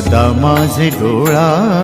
सदा माझे डोळा.